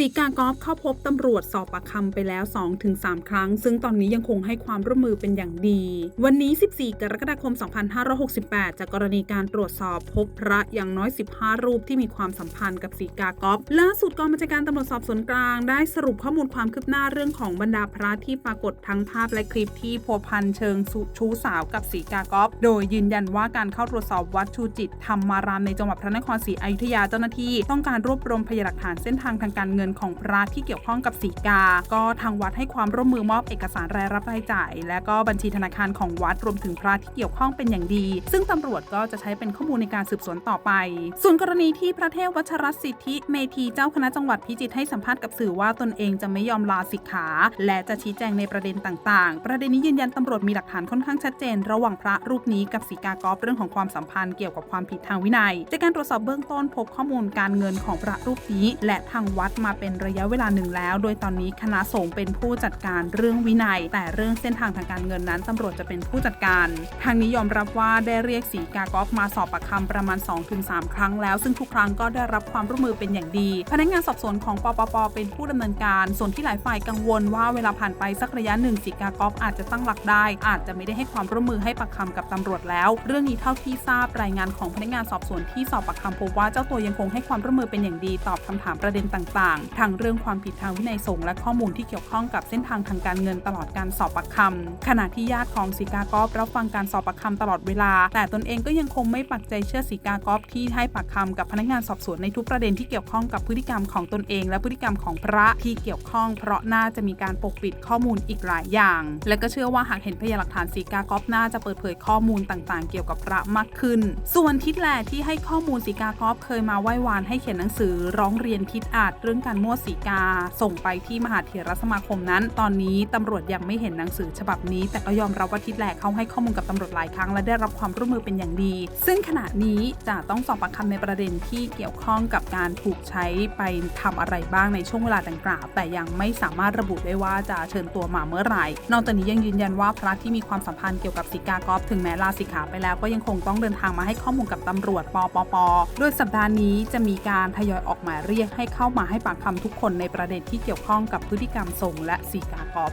สีกากอฟเข้าพบตำรวจสอบปากคำไปแล้ว 2-3 ครั้ง ซึ่งตอนนี้ยังคงให้ความร่วมมือเป็นอย่างดี วันนี้ 14 กรกฎาคม 2568 จากกรณีการตรวจสอบพบพระอย่างน้อย 15 รูปที่มีความสัมพันธ์กับสีกากอฟล่าสุดกองบัญชาการตำรวจสอบสวนกลาง ได้สรุปข้อมูลความคืบหน้าเรื่องของบรรดาพระที่ปรากฏทั้งภาพและคลิปที่พัวพันเชิงชู้สาวกับสีกากอฟโดยยืนยันว่าการเข้าตรวจสอบวัดชูจิตธรรมารามในจังหวัดพระนครศรีอยุธยาเจ้าหน้าที่ ต้องการรวบรวมพยานหลักฐานเส้นทางทางการเงินของพระที่เกี่ยวข้องกับสีกา ก็ทางวัดให้ความร่วมมือมอบเอกสารรายรับรายจ่าย และก็บัญชีธนาคารของวัดรวมถึงพระที่เกี่ยวข้องเป็นอย่างดี ซึ่งตำรวจก็จะใช้เป็นข้อมูลในการสืบสวนต่อไป ส่วนกรณีที่พระเทพวัชรสิทธิเมธีเจ้าคณะจังหวัดพิจิตรให้สัมภาษณ์กับสื่อว่าตนเองจะไม่ยอมลาสิกขา และจะชี้แจงในประเด็นต่างๆ ประเด็นนี้ยืนยันตำรวจมีหลักฐานค่อนข้างชัดเจน ระหว่างพระรูปนี้กับสีกากอฟเรื่องของความสัมพันธ์เกี่ยวกับความผิดทางวินัย จากการตรวจสอบเบื้องต้นพบข้อมูลการเงินของพระรูปนี้ และทางวัดมาเป็นระยะเวลาหนึ่งแล้ว โดยตอนนี้คณะสงฆ์เป็นผู้จัดการเรื่องวินัย แต่เรื่องเส้นทางทางการเงินนั้นตำรวจจะเป็นผู้จัดการทางนี้ยอมรับว่าได้เรียกสีกากอฟมาสอบปากคำประมาณ 2-3 ครั้งแล้วซึ่งทุกครั้งก็ได้รับความร่วมมือเป็นอย่างดี พนักงานสอบสวนของปปปเป็นผู้ดำเนินการ ส่วนที่หลายฝ่ายกังวลว่าเวลาผ่านไปสักระยะหนึ่งสีกากอฟอาจจะตั้งหลักได้ อาจจะไม่ได้ให้ความร่วมมือให้ปากคำกับตำรวจแล้ว เรื่องนี้เท่าที่ทราบรายงานของพนักงานสอบสวนที่สอบปากคำพบว่าเจ้าตัวยังคงให้ความร่วมมือเป็นอย่างดีตอบคำถามประเด็นต่างทั้งเรื่องความผิดทางวินัยสงฆ์และข้อมูลที่เกี่ยวข้องกับเส้นทางทางการเงินตลอดการสอบปากคำขณะที่ญาติของสีกากอฟรับฟังการสอบปากคำตลอดเวลา แต่ตนเองก็ยังคงไม่ปักใจเชื่อสีกากอฟที่ให้ปากคำกับพนักงานสอบสวนในทุกประเด็นที่เกี่ยวข้องกับพฤติกรรมของตนเอง และพฤติกรรมของพระที่เกี่ยวข้อง เพราะน่าจะมีการปกปิดข้อมูลอีกหลายอย่าง และก็เชื่อว่าหากเห็นพยานหลักฐานสีกากอฟน่าจะเปิดเผยข้อมูลต่างๆ เกี่ยวกับพระมากขึ้น ส่วนทิศแหลที่ให้ข้อมูลสีกากอฟเคยมาไหว้วานให้เขียนหนังสือร้องเรียนทิศอาจเรื่องการมั่วสีกา ส่งไปที่มหาเถรสมาคมนั้น ตอนนี้ตำรวจยังไม่เห็นหนังสือฉบับนี้ แต่ก็ยอมรับว่าทิศแหลกเขาให้ข้อมูลกับตำรวจหลายครั้งและได้รับความร่วมมือเป็นอย่างดี ซึ่งขณะนี้จะต้องสอบปากคำในประเด็นที่เกี่ยวข้องกับการถูกใช้ไปทำอะไรบ้างในช่วงเวลาดังกล่าว แต่ยังไม่สามารถระบุได้ว่าจะเชิญตัวมาเมื่อไหร่ นอกจากนี้ยังยืนยันว่าพระที่มีความสัมพันธ์เกี่ยวกับสิกากอฟถึงแม้ลาสิกขาไปแล้วก็ยังคงต้องเดินทางมาให้ข้อมูลกับตำรวจปปป โดยสัปดาห์นี้จะมีการทยอยออกหมายเรียกให้เข้ามาให้ปากคำทุกคนในประเด็นที่เกี่ยวข้องกับพฤติกรรมสงและสีกากอฟ